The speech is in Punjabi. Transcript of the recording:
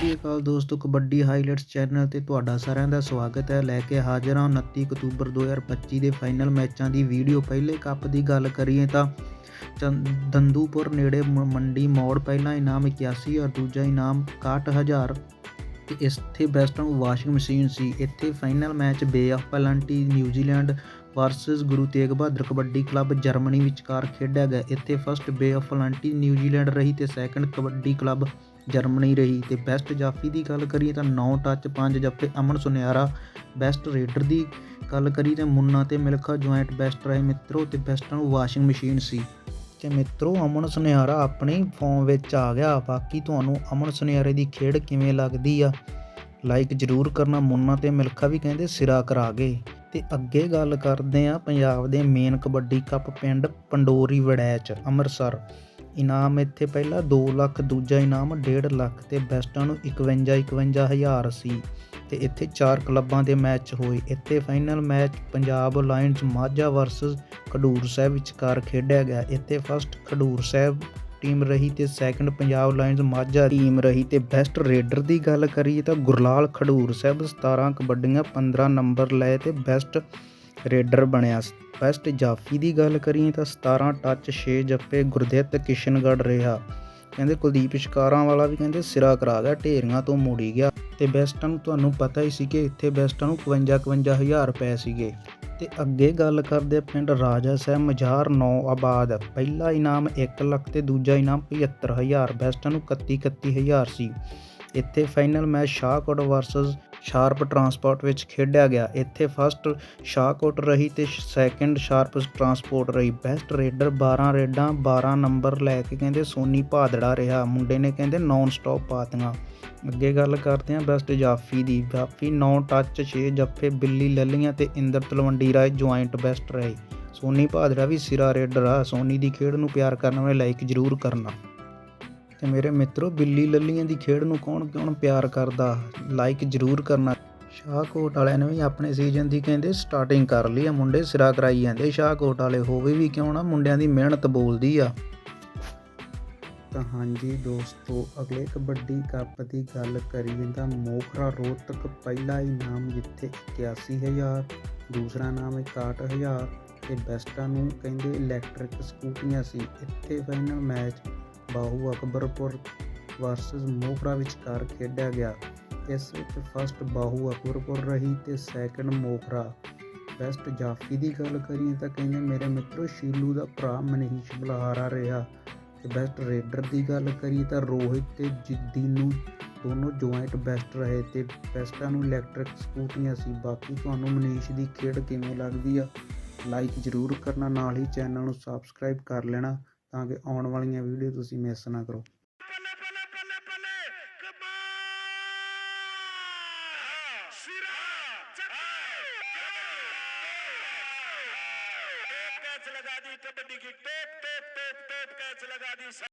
ਸ੍ਰੀ ਅਕਾਲ ਦੋਸਤੋ, ਕਬੱਡੀ ਹਾਈਲਾਈਟਸ ਚੈਨਲ ਤੇ ਤੁਹਾਡਾ ਸਾਰਿਆਂ ਦਾ ਸਵਾਗਤ ਹੈ। ਲੈ ਕੇ ਹਾਜ਼ਰ ਹਾਂ 29 ਅਕਤੂਬਰ 2025 ਦੇ ਫਾਈਨਲ ਮੈਚਾਂ ਦੀ ਵੀਡੀਓ। ਪਹਿਲੇ ਕੱਪ ਦੀ ਗੱਲ ਕਰੀਏ ਤਾਂ ਚੰ- ਦੰਦੂਪੁਰ ਨੇੜੇ ਮੰਡੀ ਮੋੜ, ਪਹਿਲਾ ਇਨਾਮ 81 ਔਰ ਦੂਜਾ ਇਨਾਮ 61000 ਤੇ ਇੱਥੇ ਬੈਸਟ ਵਾਸ਼ਿੰਗ ਮਸ਼ੀਨ ਸੀ। ਇੱਥੇ final match Bay of Plenty New Zealand versus Guru Tegh Bahadur kabaddi club Germany ਵਿਚਕਾਰ ਖੇਡਿਆ ਗਿਆ। ਇੱਥੇ first Bay of Plenty New Zealand ਰਹੀ ਤੇ ਸੈਕੰਡ ਕਬੱਡੀ ਕਲੱਬ ਜਰਮਨੀ ਰਹੀ ਤੇ ਬੈਸਟ ਜਾਫੀ ਦੀ ਗੱਲ ਕਰੀਏ ਤਾਂ 9 ਟੱਚ 5 ਜੱਫੇ ਅਮਨ ਸੁਨਿਆਰਾ ਬੈਸਟ ਰੇਡਰ ਦੀ ਗੱਲ ਕਰੀ ਤੇ ਮੁੰਨਾ ਤੇ ਮਿਲਖਾ ਜੁਆਇੰਟ ਬੈਸਟ ਰਹੇ ਮਿੱਤਰੋ ਤੇ ਬੈਸਟਾਂ ਨੂੰ ਵਾਸ਼ਿੰਗ ਮਸ਼ੀਨ ਸੀ। ਤੇ ਮਿੱਤਰੋ ਅਮਨ ਸੁਨਿਆਰਾ ਆਪਣੀ ਫਾਰਮ ਵਿੱਚ ਆ ਗਿਆ। ਬਾਕੀ ਤੁਹਾਨੂੰ ਅਮਨ ਸੁਨਿਆਰੇ ਦੀ ਖੇਡ ਕਿਵੇਂ ਲੱਗਦੀ ਆ ਲਾਈਕ ਜ਼ਰੂਰ ਕਰਨਾ। ਮੁੰਨਾ ਤੇ ਮਿਲਖਾ ਵੀ ਕਹਿੰਦੇ ਸਿਰਾ ਕਰਾ ਗਏ। ਤੇ ਅੱਗੇ ਗੱਲ ਕਰਦੇ ਆ ਪੰਜਾਬ ਦੇ ਮੇਨ ਕਬੱਡੀ ਕੱਪ ਪਿੰਡ ਪੰਡੋਰੀ ਵੜੈਚ, ਅੰਮ੍ਰਿਤਸਰ। ਇਨਾਮ ਇੱਥੇ ਪਹਿਲਾ 2 ਲੱਖ, ਦੂਜਾ ਇਨਾਮ 1.5 ਲੱਖ ਤੇ ਬੈਸਟਾਂ ਨੂੰ 51 51 ਹਜ਼ਾਰ ਸੀ ਤੇ ਇੱਥੇ ਚਾਰ ਕਲੱਬਾਂ ਦੇ ਮੈਚ ਹੋਏ। ਇੱਥੇ final match Punjab lions Majha versus Khadur Sahib ਵਿਚਕਾਰ ਖੇਡਿਆ ਗਿਆ। ਇੱਥੇ ਫਸਟ ਖਡੂਰ ਸਾਹਿਬ ਟੀਮ ਰਹੀ ਤੇ second Punjab lions Majha team ਰਹੀ ਤੇ ਬੈਸਟ ਰੇਡਰ ਦੀ ਗੱਲ ਕਰੀਏ ਤਾਂ ਗੁਰਲਾਲ ਖਡੂਰ ਸਾਹਿਬ 17 ਕਬੱਡੀਆਂ 15 ਨੰਬਰ ਲਏ ਤੇ ਬੈਸਟ ਰੇਡਰ ਬਣਿਆ। ਬੈਸਟ ਜਾਫੀ ਦੀ ਗੱਲ ਕਰੀਏ ਤਾਂ 17 ਟੱਚ 6 ਜੱਫੇ ਗੁਰਦਿੱਤ ਕਿਸ਼ਨਗੜ੍ਹ ਰਿਹਾ। ਕਹਿੰਦੇ ਕੁਲਦੀਪ ਸ਼ਿਕਾਰਾਂ ਵਾਲਾ ਵੀ ਕਹਿੰਦੇ ਸਿਰਾ ਕਰਾ ਗਿਆ, ਢੇਰੀਆਂ ਤੋਂ ਮੁੜੀ ਗਿਆ। ਤੇ ਬੈਸਟਾਂ ਨੂੰ ਤੁਹਾਨੂੰ ਪਤਾ ਹੀ ਸੀ ਕਿ ਇੱਥੇ ਬੈਸਟਾਂ ਨੂੰ 52 51000 ਰੁਪਏ ਸੀਗੇ। ਤੇ ਅੱਗੇ ਗੱਲ ਕਰਦੇ ਪਿੰਡ ਰਾਜਾ ਸਾਹਿਬ ਮਜ਼ਾਰ ਨੌ ਆਬਾਦ। ਪਹਿਲਾ ਇਨਾਮ 1 ਲੱਖ ਤੇ ਦੂਜਾ ਇਨਾਮ 75000 ਬੈਸਟਾਂ ਨੂੰ 31 31000 ਸੀ। ਇੱਥੇ final match Shahkot versus Sharp Transport ਵਿੱਚ ਖੇਡਿਆ ਗਿਆ। ਇੱਥੇ ਫਸਟ ਸ਼ਾਹਕੋਟ ਰਹੀ ਤੇ ਸੈਕੰਡ ਸ਼ਾਰਪ ਟਰਾਂਸਪੋਰਟ ਰਹੀ। ਬੈਸਟ ਰੇਡਰ 12 ਰੇਡਾਂ 12 ਨੰਬਰ ਲੈ ਕੇ ਕਹਿੰਦੇ ਸੋਨੀ ਭਾਦੜਾ ਰਿਹਾ। ਮੁੰਡੇ ਨੇ ਕਹਿੰਦੇ ਨਾਨ ਸਟਾਪ ਪਾਤੀਆਂ। ਅੱਗੇ ਗੱਲ ਕਰਦੇ ਹਾਂ ਬੈਸਟ ਜਾਫੀ ਦੀ। ਜਾਫੀ 9 ਟੱਚ 6 ਜੱਫੇ, ਬਿੱਲੀ ਲੱਲੀਆਂ ਤੇ ਇੰਦਰ ਤਲਵੰਡੀ ਰਾਏ ਜੁਆਇੰਟ ਬੈਸਟ ਰਹੇ। ਸੋਨੀ ਭਾਦੜਾ ਵੀ ਸਿਰਾ ਰੇਡਰ ਆ। ਸੋਨੀ ਦੀ ਖੇਡ ਨੂੰ ਪਿਆਰ ਕਰਨ ਵਾਲੇ ਲਾਈਕ ਜ਼ਰੂਰ ਕਰਨਾ। ਤੇ ਮੇਰੇ ਮਿੱਤਰੋ, ਬਿੱਲੀ ਲੱਲੀਆਂ ਦੀ ਖੇਡ ਨੂੰ ਕੌਣ ਕੌਣ ਪਿਆਰ ਕਰਦਾ? ਲਾਈਕ ਜ਼ਰੂਰ ਕਰਨਾ। ਸ਼ਾਹਕੋਟ ਵਾਲਿਆਂ ਨੇ ਵੀ ਆਪਣੇ ਸੀਜ਼ਨ ਦੀ ਕਹਿੰਦੇ ਸਟਾਰਟਿੰਗ ਕਰ ਲਈ ਆ, ਮੁੰਡੇ ਸਿਰਾ ਕਰਾਈ ਜਾਂਦੇ। ਸ਼ਾਹਕੋਟ ਵਾਲੇ, ਹੋਵੇ ਵੀ ਕਿਉਂ ਨਾ ਮੁੰਡਿਆਂ ਦੀ ਮਿਹਨਤ ਬੋਲਦੀ ਆ। ਤਾਂ ਹਾਂਜੀ ਦੋਸਤੋ, ਅਗਲੇ ਕਬੱਡੀ ਕੱਪ ਦੀ ਗੱਲ ਕਰੀਏ ਤਾਂ ਮੋਖਰਾ ਰੋਹਤਕ ਪਹਿਲਾ ਇਨਾਮ ਜਿੱਥੇ 81000 ਦੂਸਰਾ ਇਨਾਮ 61000 ਤੇ ਬੈਸਟਾਂ ਨੂੰ ਕਹਿੰਦੇ ਇਲੈਕਟ੍ਰਿਕ ਸਕੂਟੀਆਂ ਸੀ। ਇੱਥੇ final match Bahu Akbarpur versus Mohra ਵਿਚਕਾਰ ਖੇਡਿਆ ਗਿਆ। ਇਸ ਵਿੱਚ ਫਸਟ ਬਾਹੂ ਅਕਬਰਪੁਰ ਰਹੀ ਤੇ ਸੈਕੰਡ ਮੋਹਰਾ। ਬੈਸਟ ਜਾਫੀ ਦੀ ਗੱਲ ਕਰੀਏ ਤਾਂ ਕਹਿੰਦੇ ਮੇਰੇ ਮਿੱਤਰੋ, ਸ਼ੀਲੂ ਦਾ ਭਰਾ ਮਨੀਸ਼ ਬਲਹਾਰਾ ਰਿਹਾ। ਤੇ ਬੈਸਟ ਰੇਡਰ ਦੀ ਗੱਲ ਕਰੀਏ ਤਾਂ ਰੋਹਿਤ ਤੇ ਜਿੱਦੀਨੂ ਦੋਨੋਂ ਜੁਆਇੰਟ ਬੈਸਟ ਰਹੇ ਤੇ ਬੈਸਟਾਂ ਨੂੰ ਇਲੈਕਟ੍ਰਿਕ ਸਕੂਟੀਆਂ ਸੀ। ਬਾਕੀ ਤੁਹਾਨੂੰ ਮਨੀਸ਼ ਦੀ ਖੇਡ ਕਿਵੇਂ ਲੱਗਦੀ ਆ ਲਾਈਕ ਜ਼ਰੂਰ ਕਰਨਾ, ਨਾਲ ਹੀ ਚੈਨਲ ਨੂੰ ਸਬਸਕ੍ਰਾਈਬ ਕਰ ਲੈਣਾ। ਤਾਂ ਕਿ ਆਉਣ ਵਾਲੀਆਂ ਵੀਡੀਓ ਤੁਸੀਂ ਮਿਸ ਨਾ ਕਰੋ ਬੱਲੇ ਬੱਲੇ ਬੱਲੇ ਬੱਲੇ ਕਮਾਲ ਸਿਰਾ कैच लगा दी कबड्डी की टोप टोप टोप टोप कैच लगा दी